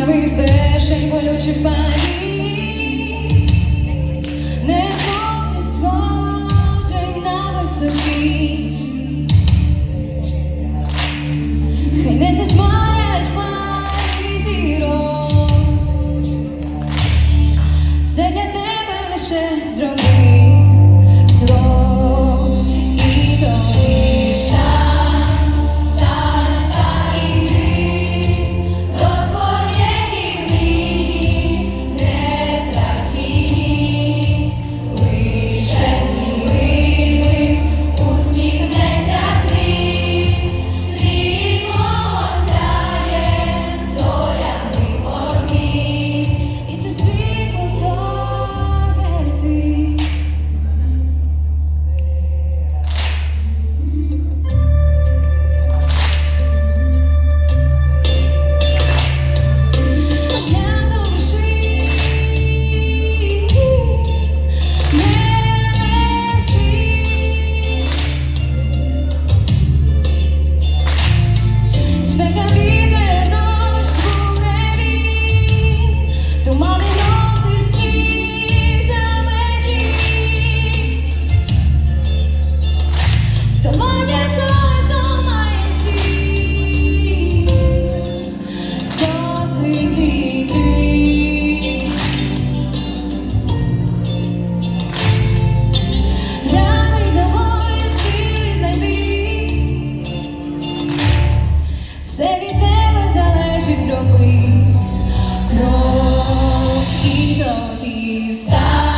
яскравих звершень болючих паїв. щось зробить, крок і тоді став.